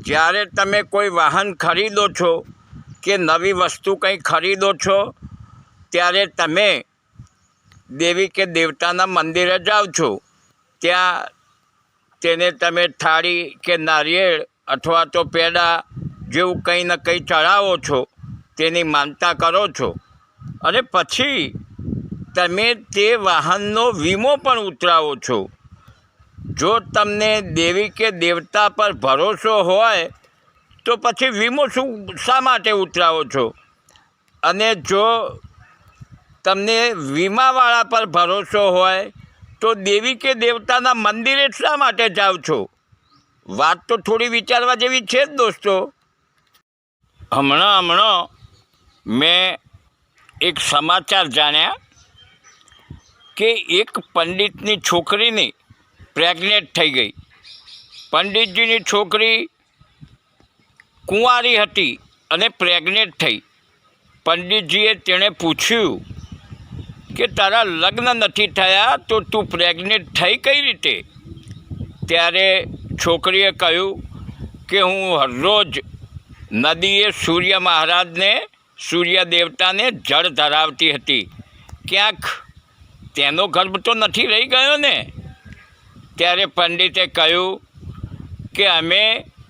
જ્યારે તમે કોઈ વાહન ખરીદો છો કે નવી વસ્તુ કંઈ ખરીદો છો, ત્યારે તમે દેવી કે દેવતાના મંદિરે જાઓ છો. ત્યાં તેને તમે થાળી કે નારિયેળ અથવા તો પેડા જેવું કંઈ ને કંઈ ચડાવો છો, તેની માનતા કરો છો. અને પછી તમે તે વાહનનો વીમો પણ ઉતરાવો છો. જો તમને દેવી કે દેવતા પર ભરોસો હોય, તો પછી વીમો શું શા માટે ઉતરાવો છો? અને જો તમને વીમાવાળા પર ભરોસો હોય, તો દેવી કે દેવતાના મંદિરે શા માટે જાઓ છો? વાત તો થોડી વિચારવા જેવી છે જ દોસ્તો. હમણાં હમણાં મેં એક સમાચાર જાણ્યા કે એક પંડિતની છોકરીની પ્રેગ્નેન્ટ થઈ ગઈ. પંડિતજીની છોકરી કુંવારી હતી અને પ્રેગ્નેટ થઈ. પંડિતજીએ તેણે પૂછ્યું કે તારા લગ્ન નથી થયા તો તું પ્રેગ્નેટ થઈ કઈ રીતે? ત્યારે છોકરીએ કહ્યું કે હું હરરોજ નદીએ સૂર્ય મહારાજને, સૂર્ય દેવતાને જળ ધરાવતી હતી. ક્યાંક તેનો ગર્ભ તો નથી રહી ગયો ને? ત્યારે પંડિતે કહ્યું કે અમે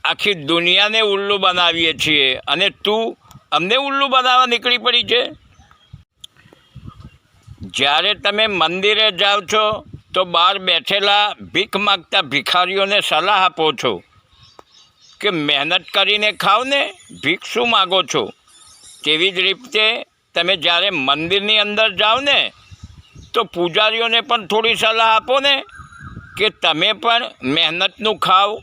આખી દુનિયાને ઉલ્લુ બનાવીએ છીએ અને તું અમને ઉલ્લુ બનાવવા નીકળી પડી છે? જ્યારે તમે મંદિરે જાઓ છો, તો બહાર બેઠેલા ભીખ માગતા ભિખારીઓને સલાહ આપો છો કે મહેનત કરીને ખાઓ ને ભીખ શું માગો છો? તેવી જ રીતે તમે જ્યારે મંદિરની અંદર જાઓ ને, તો પૂજારીઓને પણ થોડી સલાહ આપો ને કે તમે પણ મહેનતનું ખાઓ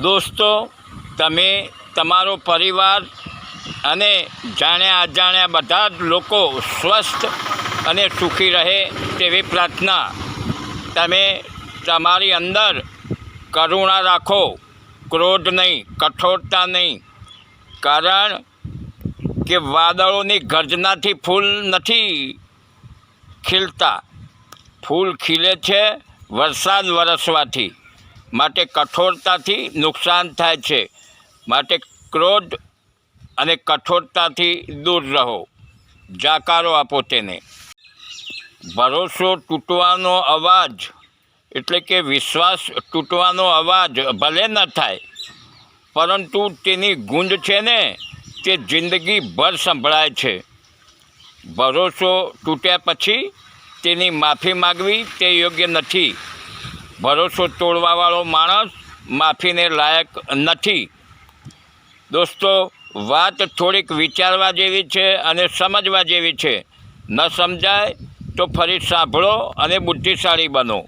દોસ્તો, તમે, તમારો પરિવાર અને જાણ્યા અજાણ્યા બધા જ લોકો સ્વસ્થ અને સુખી રહે તેવી પ્રાર્થના. તમે તમારી અંદર કરુણા રાખો, ક્રોધ નહીં, કઠોરતા નહીં. કારણ કે વાદળોની ગર્જનાથી ફૂલ નથી ખીલતા. ફૂલ ખીલે છે વરસાદ વરસવાથી. માટે કઠોરતાથી નુકસાન થાય છે. માટે ક્રોધ અને કઠોરતાથી દૂર રહો. જાકારો આપો તેને. ભરોસો તૂટવાનો અવાજ, એટલે કે વિશ્વાસ તૂટવાનો અવાજ ભલે ન થાય, પરંતુ તેની ગુંજ છે ને, તે જિંદગીભર સંભળાય છે. ભરોસો તૂટ્યા પછી તેની માફી માગવી તે યોગ્ય નથી. ભરોસો તોડવાવાળો માણસ માફીને લાયક નથી. દોસ્તો, વાત થોડીક વિચારવા જેવી છે અને સમજવા જેવી છે. ન સમજાય તો ફરી સાંભળો અને બુદ્ધિશાળી બનો.